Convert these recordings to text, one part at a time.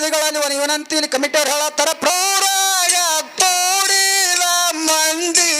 ಪದಾಧಿಕಾರಿಗಳಲ್ಲಿ ಒಂದು ವಿನಂತಿ ಕಮಿಟಿ ಅವ್ರು ಹೇಳತ್ತಾರ ಪ್ರೌಢ ಮಂದಿ.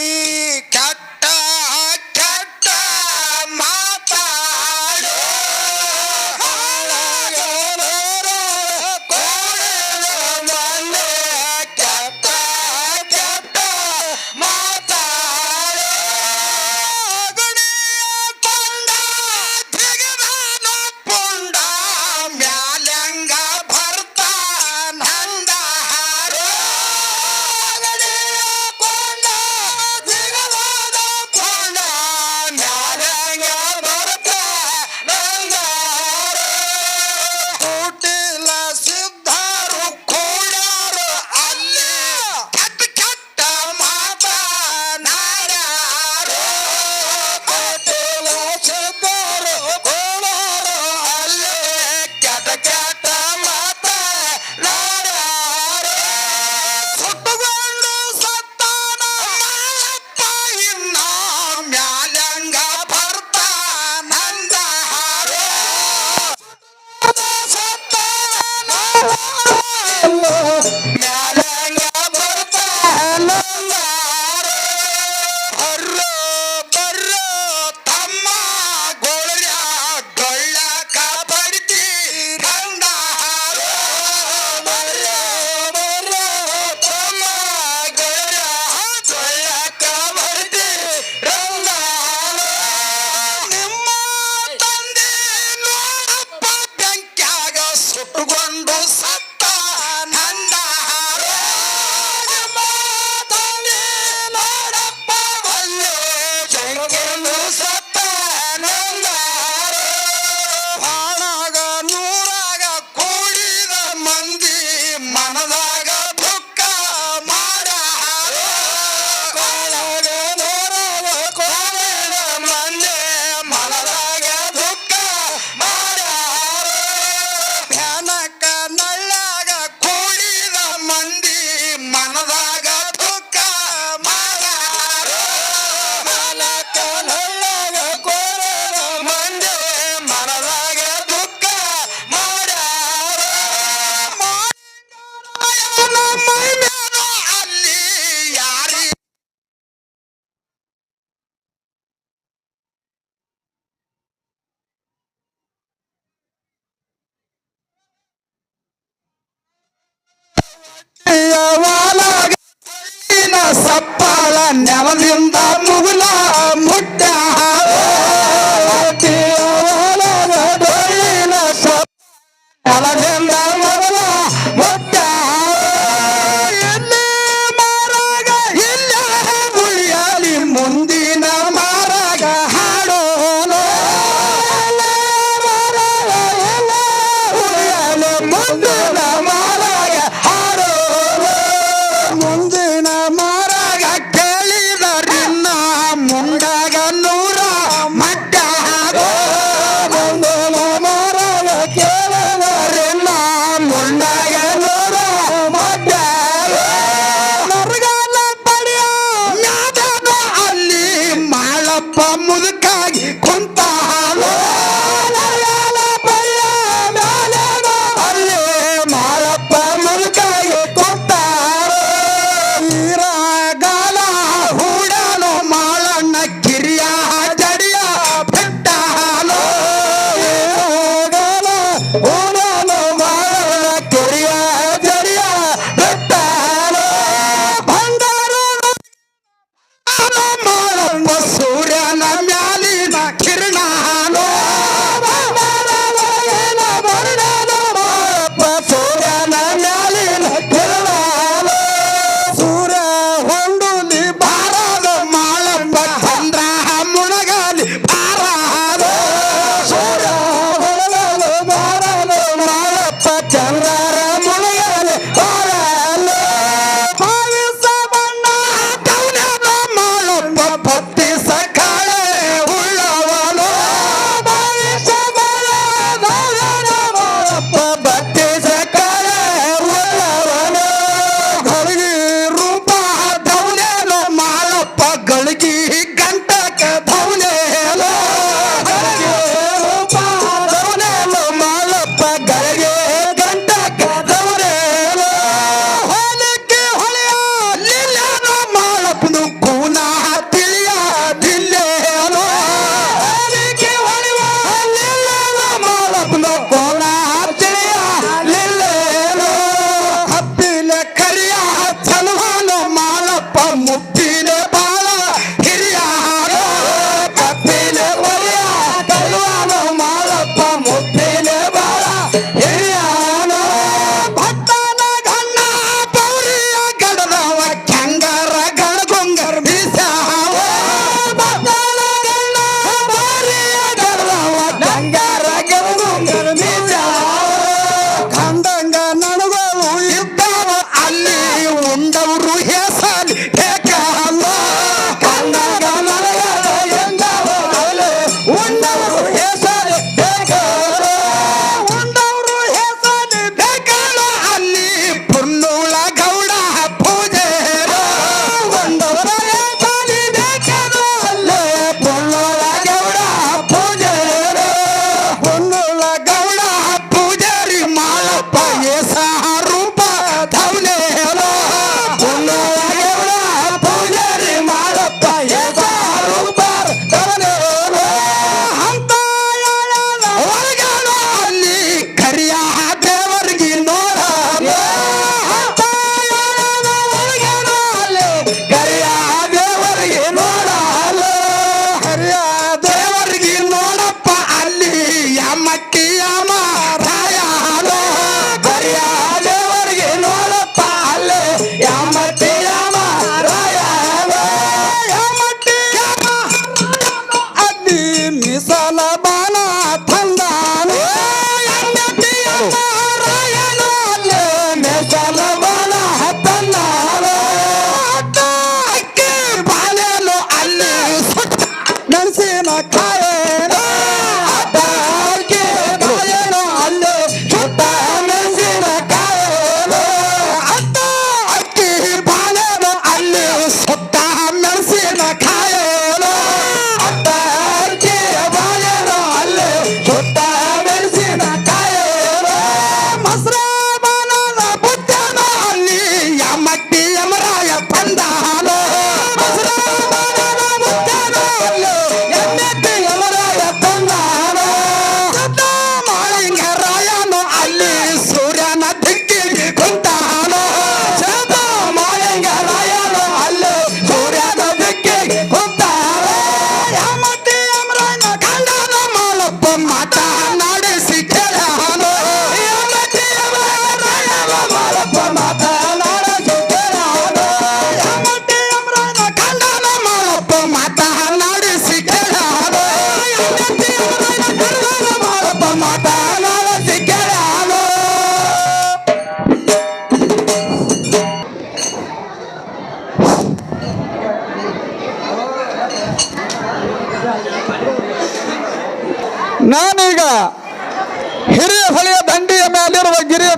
ನೆವಲಿಂದ ಮುಗುಲ 아빠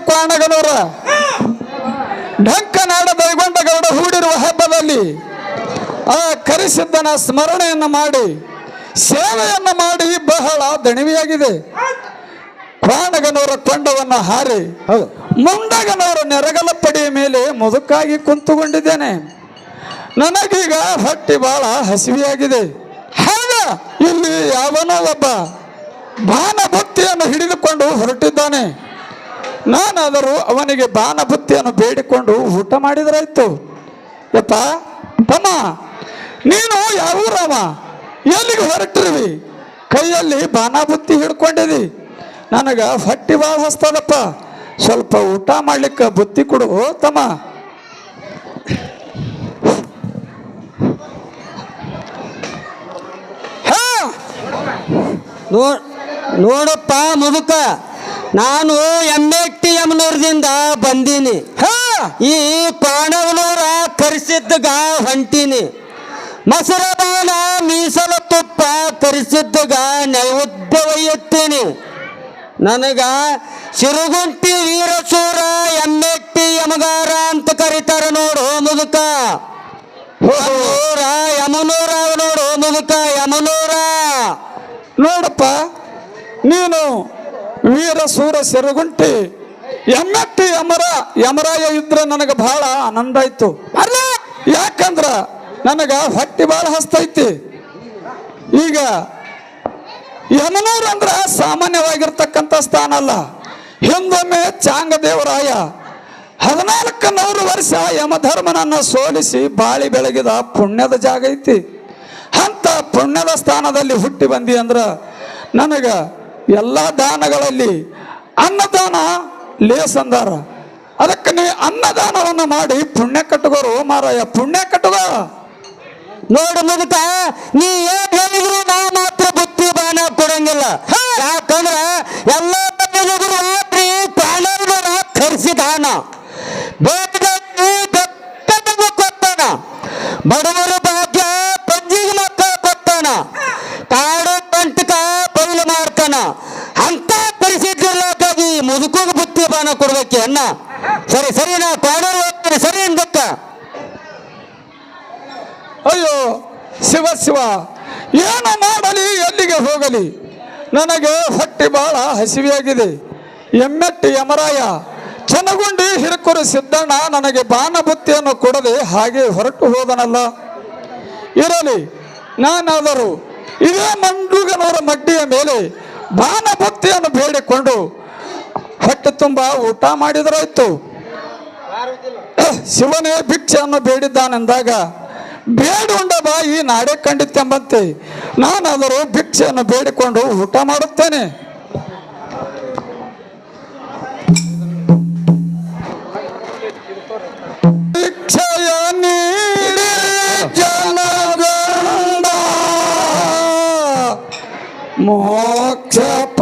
ಕ್ವಾಣಗನೂರ ಢಂಕನಾಡ ದೈಗೊಂಡಗೌಡ ಹೂಡಿರುವ ಹಬ್ಬದಲ್ಲಿ ಆ ಕರಿಸಿದ್ದನ ಸ್ಮರಣೆಯನ್ನು ಮಾಡಿ ಸೇವೆಯನ್ನು ಮಾಡಿ ಬಹಳ ದಣಿವೆಯಾಗಿದೆ. ಕ್ವಾಣಗನೂರ ಕೊಂಡವನ್ನು ಹಾರಿ ಮುಂಡಗನವರ ನೆರಗಲ ಪಡೆಯ ಮೇಲೆ ಮುದುಕಾಗಿ ಕುಂತುಕೊಂಡಿದ್ದೇನೆ. ನನಗೀಗ ಹೊಟ್ಟೆ ಬಹಳ ಹಸಿವಿಯಾಗಿದೆ. ಹಾಗ ಇಲ್ಲಿ ಯಾವನೋ ಒಬ್ಬ ಬಾಣಬುತ್ತಿಯನ್ನು ಹಿಡಿದುಕೊಂಡು ಹೊರಟಿದ್ದಾನೆ. ನಾನಾದರೂ ಅವನಿಗೆ ಬಾಣಬುತ್ತಿಯನ್ನು ಬೇಡಿಕೊಂಡು ಊಟ ಮಾಡಿದ್ರಾಯ್ತು. ಯಪ್ಪ, ತಮ್ಮ, ನೀನು ಯಾವೂರವ ಎಲ್ಲಿಗೆ ಹೊರಟಿರುವಿ? ಕೈಯಲ್ಲಿ ಬಾಣಬುತ್ತಿ ಹಿಡ್ಕೊಂಡಿದಿ. ನನಗೆ ಹೊಟ್ಟಿ ಭಾಳ ಹೊಸ್ತದಪ್ಪ. ಸ್ವಲ್ಪ ಊಟ ಮಾಡ್ಲಿಕ್ಕೆ ಬುತ್ತಿ ಕೊಡು, ತಮ್ಮ. ನೋಡಪ್ಪ ಮುದುಕ. ನಾನು ಎಮ್ಮೆಟ್ಟಿ ಯಮನೂರದಿಂದ ಬಂದೀನಿ. ಹಾ! ಈ ಪಾಣವನೂರ ಕರೆಸಿದ್ದಗ ಹೊಂಟೀನಿ. ಮೊಸರಬಾನ ಮೀಸಲ ತುಪ್ಪ ಕರೆಸಿದ್ದಗ ನೈವೇದ್ಯ ಒಯ್ಯುತ್ತೀನಿ ನನಗ ಸಿರುಗುಂಟಿ ವೀರಸೂರ ಎಮ್ಮೆಟ್ಟಿ ಯಮಗಾರ ಅಂತ ಕರೀತಾರೆ ನೋಡು ಮುದುಕ. ಯಮನೂರ ಯಮನೂರ ಅವ ನೋಡು ಮುದುಕ ಯಮನೂರ. ನೋಡಪ್ಪ ನೀನು ವೀರ ಸೂರ ಸೆರಗುಂಟಿ. ಎಮ್ಮೆಟ್ಟಿ ಯಮರ, ಯಮರಾಯ ಇದ್ರೆ ನನಗೆ ಬಹಳ ಆನಂದ ಆಯ್ತು. ಯಾಕಂದ್ರ ನನಗ ಹೊಟ್ಟಿ ಬಹಳ ಹಸ್ತೈತಿ ಈಗ ಯಮನೂರು ಅಂದ್ರ ಸಾಮಾನ್ಯವಾಗಿರ್ತಕ್ಕಂಥ ಸ್ಥಾನ ಅಲ್ಲ. ಹಿಂದೊಮ್ಮೆ ಚಾಂಗದೇವರಾಯ ಹದಿನಾಲ್ಕು ನೂರು ವರ್ಷ ಯಮಧರ್ಮನನ್ನು ಸೋಲಿಸಿ ಬಾಳಿ ಬೆಳಗಿದ ಪುಣ್ಯದ ಜಾಗ ಐತಿ. ಅಂತ ಪುಣ್ಯದ ಸ್ಥಾನದಲ್ಲಿ ಹುಟ್ಟಿ ಬಂದಿ ಅಂದ್ರ ನನಗ ಎಲ್ಲ ದಾನಗಳಲ್ಲಿ ಅನ್ನದಾನ ಲೇಸಂದಾರ ಅದಕ್ಕೆ ನೀ ಅನ್ನದಾನವನ್ನು ಮಾಡಿ ಪುಣ್ಯ ಕಟ್ಟಗೋರು ಮಾರಾಯ ಪುಣ್ಯ ಕಟ್ಟುಗ. ನೋಡು ಮುಗಿತ ನೀ ಏನ್ ಹೇಳಿದ್ರು ನಾ ಮಾತ್ರ ಬುತ್ತಿ ಬಾಣ ಕೊಡಂಗಿಲ್ಲ ಯಾಕಂದ್ರ ಎಲ್ಲ ರಾತ್ರಿ ಪ್ರಾಣವನ್ನ ಬೆಕ್ಕನಿಗೆ ಕೊತ್ತಾನ ಬಡವರು ಭಾಗ್ಯ ಪಂಜಿಗೆ ಮಕ್ಕಳು ಕೊತ್ತಾನ ಕಾಡು ಕಂಟಕ ಮಾಡ್ತಾನ ಅಂತ ಪರಿಸ್ಥಿತಿ ಮುದುಕೋಗ ಬುತ್ತಿ ಬಾನ ಕೊಡ್ಬೇಕೆ ಅಣ್ಣ ಸರಿ ಸರಿ ನಾ ಕಾಡೂರು ಹೋಗ್ತೀನಿ ಸರಿ ಅಂದಕ್ಕ. ಅಯ್ಯೋ, ಶಿವ ಶಿವ, ಏನು ಮಾಡಲಿ, ಎಲ್ಲಿಗೆ ಹೋಗಲಿ? ನನಗೆ ಹೊಟ್ಟೆ ಬಹಳ ಹಸಿವಿಯಾಗಿದೆ. ಎಮ್ಮೆಟ್ಟಿ ಯಮರಾಯ, ಚನಗುಂಡಿ ಹಿರಕುರು ಸಿದ್ದಣ್ಣ ನನಗೆ ಬಾಣಬುತ್ತಿಯನ್ನು ಕೊಡದೆ ಹಾಗೆ ಹೊರಟು ಹೋದನಲ್ಲ. ಇರಲಿ, ನಾನಾದರೂ ಇದೇ ಮಂಡುಗನವರ ಮಡ್ಡಿಯ ಮೇಲೆ ಬಾಣಬುತ್ತಿಯನ್ನು ಬೇಡಿಕೊಂಡು ಹೊಟ್ಟೆ ತುಂಬ ಊಟ ಮಾಡಿದ್ರಾಯ್ತು. ಶಿವನೇ ಭಿಕ್ಷೆಯನ್ನು ಬೇಡಿದ್ದಾನೆಂದಾಗ, ಬೇಡುಂಡ ಈ ನಾಡೆ ಕಂಡಿತ್ತೆಂಬಂತೆ. ನಾನಾದರೂ ಭಿಕ್ಷೆಯನ್ನು ಬೇಡಿಕೊಂಡು ಊಟ ಮಾಡುತ್ತೇನೆ. ಭಿಕ್ಷೆಯ ನೀಡಿ ಮೋಕ್ಷ Stop